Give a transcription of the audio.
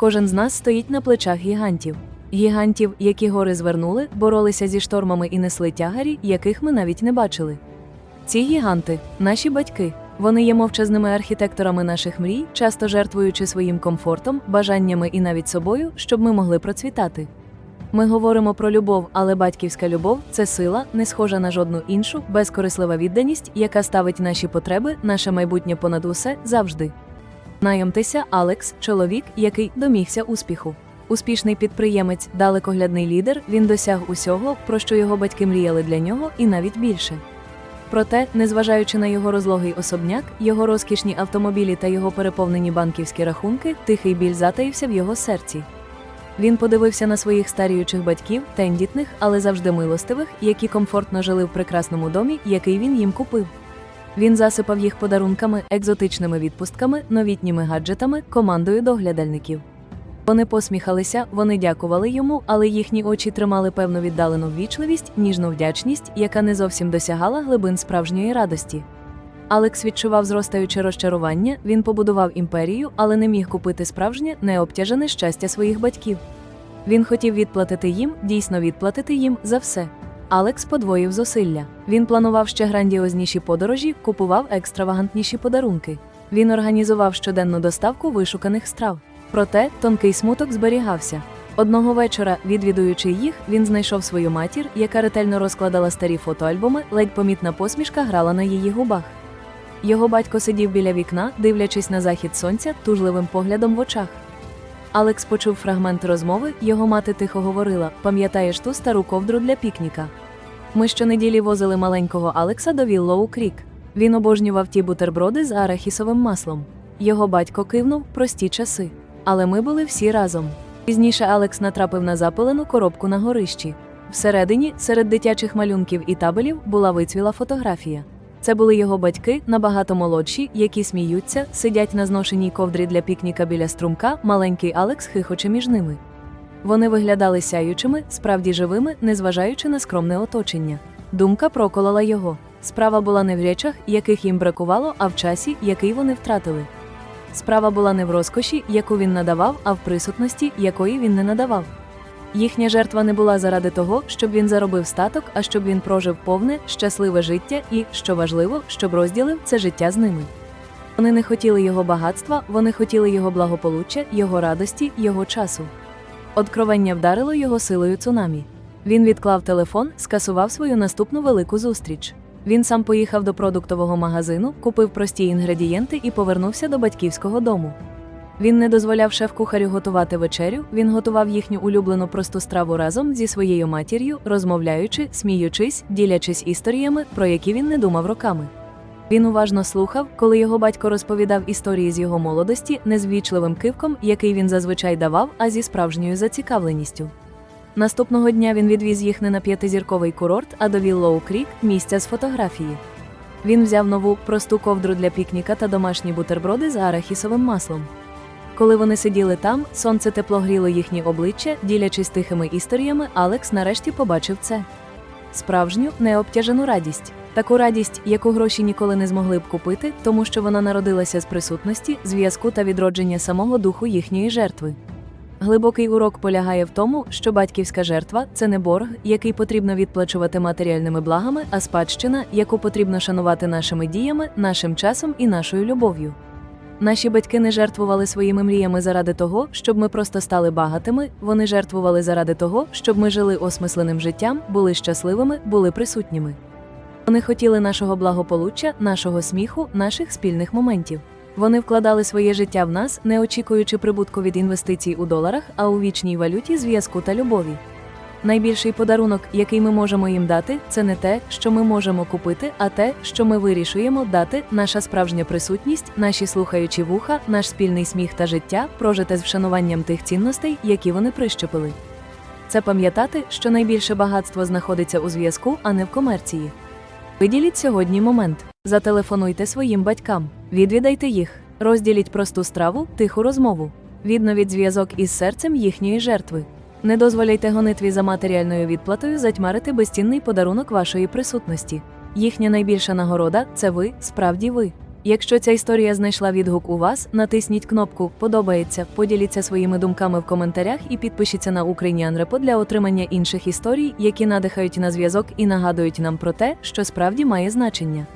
Кожен з нас стоїть на плечах гігантів. Гігантів, які гори звернули, боролися зі штормами і несли тягарі, яких ми навіть не бачили. Ці гіганти наші батьки. Вони є мовчазними архітекторами наших мрій, часто жертвуючи своїм комфортом, бажаннями і навіть собою, щоб ми могли процвітати. Ми говоримо про любов, але батьківська любов це сила, не схожа на жодну іншу, безкорислива відданість, яка ставить наші потреби, наше майбутнє понад усе завжди. Знайомтеся, Алекс, чоловік, який домігся успіху. Успішний підприємець, далекоглядний лідер, він досяг усього, про що його батьки мріяли для нього, і навіть більше. Проте, незважаючи на його розлогий особняк, його розкішні автомобілі та його переповнені банківські рахунки, тихий біль затаївся в його серці. Він подивився на своїх старіючих батьків, тендітних, але завжди милостивих, які комфортно жили в прекрасному домі, який він їм купив. Він засипав їх подарунками, екзотичними відпустками, новітніми гаджетами, командою доглядальників. Вони посміхалися, вони дякували йому, але їхні очі тримали певну віддалену ввічливість, ніжну вдячність, яка не зовсім досягала глибин справжньої радості. Алекс відчував зростаюче розчарування, він побудував імперію, але не міг купити справжнє, необтяжене щастя своїх батьків. Він хотів відплатити їм, дійсно відплатити їм за все. Алекс подвоїв зусилля. Він планував ще грандіозніші подорожі, купував екстравагантніші подарунки. Він організував щоденну доставку вишуканих страв. Проте тонкий смуток зберігався. Одного вечора, відвідуючи їх, він знайшов свою матір, яка ретельно розкладала старі фотоальбоми, ледь помітна посмішка грала на її губах. Його батько сидів біля вікна, дивлячись на захід сонця тужливим поглядом в очах. Алекс почув фрагмент розмови, його мати тихо говорила: пам'ятаєш ту стару ковдру для пікніка? Ми щонеділі возили маленького Алекса до Віллоу Крік. Він обожнював ті бутерброди з арахісовим маслом. Його батько кивнув прості часи. Але ми були всі разом. Пізніше Алекс натрапив на запилену коробку на горищі. Всередині, серед дитячих малюнків і табелів, була вицвіла фотографія. Це були його батьки, набагато молодші, які сміються, сидять на зношеній ковдрі для пікніка біля струмка, маленький Алекс хихоче між ними. Вони виглядали сяючими, справді живими, незважаючи на скромне оточення. Думка проколола його. Справа була не в речах, яких їм бракувало, а в часі, який вони втратили. Справа була не в розкоші, яку він надавав, а в присутності, якої він не надавав. Їхня жертва не була заради того, щоб він заробив статок, а щоб він прожив повне, щасливе життя і, що важливо, щоб розділив це життя з ними. Вони не хотіли його багатства, вони хотіли його благополуччя, його радості, його часу. Откровення вдарило його силою цунамі. Він відклав телефон, скасував свою наступну велику зустріч. Він сам поїхав до продуктового магазину, купив прості інгредієнти і повернувся до батьківського дому. Він не дозволяв шеф-кухарю готувати вечерю, він готував їхню улюблену просту страву разом зі своєю матір'ю, розмовляючи, сміючись, ділячись історіями, про які він не думав роками. Він уважно слухав, коли його батько розповідав історії з його молодості, не з ввічливим кивком, який він зазвичай давав, а зі справжньою зацікавленістю. Наступного дня він відвіз їх не на п'ятизірковий курорт, а до Віллоу Крік, місця з фотографії. Він взяв нову просту ковдру для пікніка та домашні бутерброди з арахісовим маслом. Коли вони сиділи там, сонце тепло гріло їхні обличчя, ділячись тихими історіями, Алекс нарешті побачив це. Справжню, необтяжену радість. Таку радість, яку гроші ніколи не змогли б купити, тому що вона народилася з присутності, зв'язку та відродження самого духу їхньої жертви. Глибокий урок полягає в тому, що батьківська жертва це не борг, який потрібно відплачувати матеріальними благами, а спадщина, яку потрібно шанувати нашими діями, нашим часом і нашою любов'ю. Наші батьки не жертвували своїми мріями заради того, щоб ми просто стали багатими, вони жертвували заради того, щоб ми жили осмисленим життям, були щасливими, були присутніми. Вони хотіли нашого благополуччя, нашого сміху, наших спільних моментів. Вони вкладали своє життя в нас, не очікуючи прибутку від інвестицій у доларах, а у вічній валюті зв'язку та любові. Найбільший подарунок, який ми можемо їм дати, це не те, що ми можемо купити, а те, що ми вирішуємо дати, наша справжня присутність, наші слухаючі вуха, наш спільний сміх та життя, прожите з вшануванням тих цінностей, які вони прищепили. Це пам'ятати, що найбільше багатство знаходиться у зв'язку, а не в комерції. Виділіть сьогодні момент. Зателефонуйте своїм батькам, відвідайте їх, розділіть просту страву, тиху розмову, відновіть зв'язок із серцем їхньої жертви. Не дозволяйте гонитві за матеріальною відплатою затьмарити безцінний подарунок вашої присутності. Їхня найбільша нагорода це ви, справді ви. Якщо ця історія знайшла відгук у вас, натисніть кнопку Подобається, поділіться своїми думками в коментарях і підпишіться на Ukrainian Repo для отримання інших історій, які надихають на зв'язок і нагадують нам про те, що справді має значення.